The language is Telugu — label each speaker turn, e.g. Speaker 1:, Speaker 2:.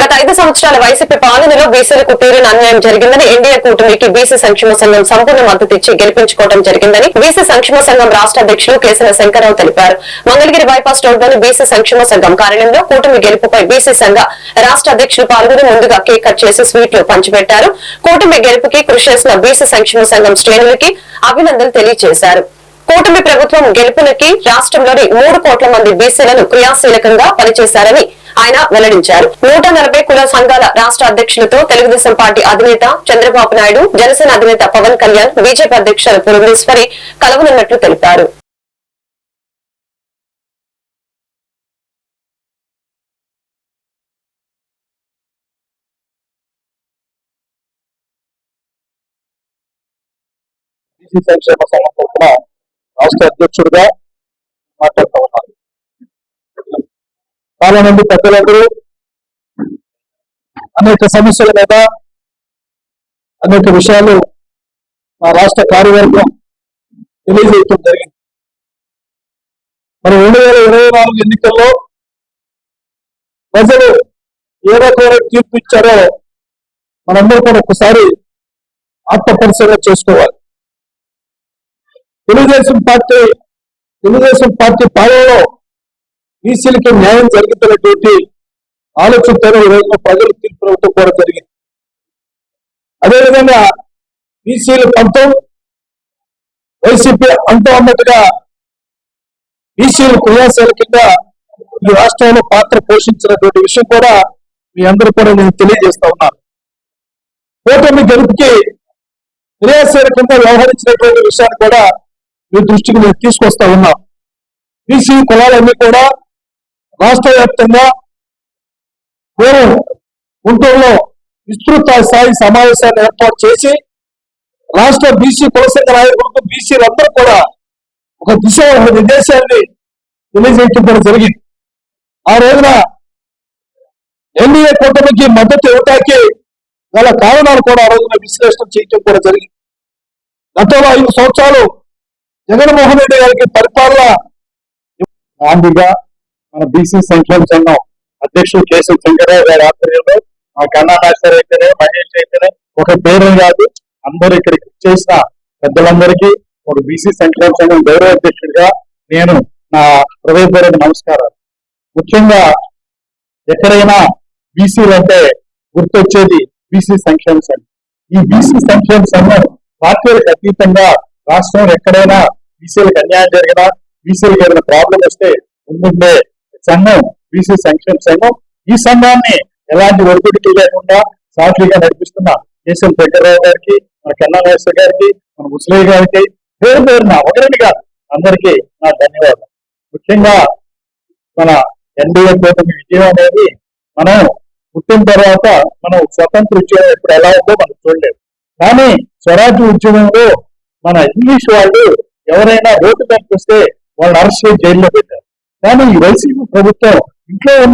Speaker 1: గత ఐదు సంవత్సరాల వైసీపీ పాలనలో బీసీలకు తీరని అన్యాయం జరిగిందని ఎన్డీఏ కూటమికి బీసీ సంక్షేమ సంఘం సంపూర్ణ మద్దతు ఇచ్చి గెలిపించుకోవడం జరిగిందని బీసీ సంక్షేమ సంఘం రాష్ట్ర అధ్యక్షులు కేసన శంకర్రావు తెలిపారు. మంగళగిరి బైపాస్ రోడ్లోని బీసీ సంక్షేమ సంఘం కార్యాలయంలో కూటమి గెలుపుపై బీసీ సంఘ రాష్ట్ర అధ్యక్షులు పాల్గొని ముందుగా కేక్ కట్ చేసి స్వీట్లు పంచిపెట్టారు. కూటమి గెలుపుకి కృషి చేసిన బీసీ సంక్షేమ సంఘం శ్రేణులకి అభినందనలు తెలియజేశారు. కూటమి ప్రభుత్వం గెలుపులకి రాష్ట్రంలోని మూడు కోట్ల మంది బీసీలను క్రియాశీలకంగా పనిచేశారని ఆయన వెల్లడించారు. నూట నలభై కుల సంఘాల రాష్ట్ర అధ్యక్షులతో తెలుగుదేశం పార్టీ అధినేత చంద్రబాబు నాయుడు జనసేన అధినేత పవన్ కళ్యాణ్ బీజేపీ అధ్యక్షులు పురంధేశ్వరి కలవనున్నట్లు తెలిపారు.
Speaker 2: సంక్షేమ సంఘం తరఫున రాష్ట్ర అధ్యక్షుడిగా మాట్లాడుతూ ఉన్నారు చాలా మంది పెద్దలందరూ అనేక సమస్యల మీద అనేక విషయాలు మా రాష్ట్ర కార్యవర్గం తెలియజేయటం జరిగింది. మరి రెండు వేల ఇరవై నాలుగు ఎన్నికల్లో ప్రజలు ఏ రకమైన తీర్పు ఇచ్చారో మనందరూ కూడా ఒకసారి ఆత్మపరిశీలన చేసుకోవాలి. తెలుగుదేశం పార్టీ తెలుగుదేశం పార్టీ పాలనలో బీసీలకి న్యాయం జరుగుతున్నటువంటి ఆలోచనతో ఈరోజు ప్రజలు తీర్పు కూడా జరిగింది. అదేవిధంగా బీసీలు పంతం వైసీపీ అంటూ అన్నట్టుగా బీసీలు క్రియాశీల కింద ఈ రాష్ట్రంలో పాత్ర పోషించినటువంటి విషయం కూడా మీ అందరూ కూడా నేను తెలియజేస్తా ఉన్నాను కూటమి గెలుపుకి క్రియాశీల కింద వ్యవహరించినటువంటి విషయాన్ని కూడా మీ దృష్టికి నేను తీసుకొస్తా ఉన్నాం. బీసీ కులాలన్నీ కూడా రాష్ట్ర వ్యాప్తంగా మేము గుంటూరులో విస్తృత స్థాయి సమావేశాన్ని ఏర్పాటు చేసి రాష్ట్ర బీసీ కులసంఘ నాయకులకు బీసీలందరూ కూడా ఒక దిశ ఒక నిర్దేశాన్ని తెలియజేయటం కూడా జరిగింది. ఆ రోజున ఎన్డీఏ కూటమికి మద్దతు ఇవ్వటానికి గల కారణాలు కూడా ఆ రోజున విశ్లేషణ చేయటం కూడా జరిగింది. గతంలో ఐదు సంవత్సరాలు జగన్మోహన్ రెడ్డి గారికి పరిపాలన గాంధీగా మన బీసీ సంక్షేమ సంఘం అధ్యక్షుడు కేశవ శంకరరావు గారి ఆధ్వర్యంలో మా కన్నా మాస్టర్ అయితేనే మహేష్ అయితేనే ఒక పేరు కాదు. అందరూ ఇక్కడికి చేసిన పెద్దలందరికీ ఒక బీసీ సంక్షేమ సంఘం గౌరవ అధ్యక్షుడిగా నేను నా హృదయపూర్వక నమస్కారాలు. ముఖ్యంగా ఎక్కడైనా బీసీలు అంటే గుర్తొచ్చేది బీసీ సంక్షేమ సంఘం. ఈ బీసీ సంక్షేమ సంఘం పార్టీలకు అతీతంగా రాష్ట్రంలో ఎక్కడైనా బీసీలకు అన్యాయం జరిగినా బీసీలకు ఏదైనా ప్రాబ్లం వస్తే ముందుండే సంఘం బీసీ సంక్షేమ సంఘం ఈ సంఘాన్ని ఎలాంటి ఒడిపిడికి లేకుండా సాక్షిగా నడిపిస్తున్న కేసీఎల్ వెంకటరావు గారికి మన కన్నా నాగేశ్వర గారికి మన ముసలయ్య గారికి పేరు పేరున ఒకరినిగా అందరికీ నా ధన్యవాదాలు. ముఖ్యంగా మన ఎన్డీఏ కూటమి విజయం అనేది మనం పుట్టిన తర్వాత మనం స్వతంత్ర ఉద్యోగం ఇప్పుడు ఎలా ఉందో మనం చూడలేదు. కానీ స్వరాజ్య ఉద్యమంలో మన ఇంగ్లీష్ వాళ్ళు ఎవరైనా రోడ్డు కనిపిస్తే వస్తే వాళ్ళని అరెస్ట్ చేసి జైల్లో పెట్టారు. కానీ ఈ వైసీపీ ప్రభుత్వం ఇంట్లో ఉన్న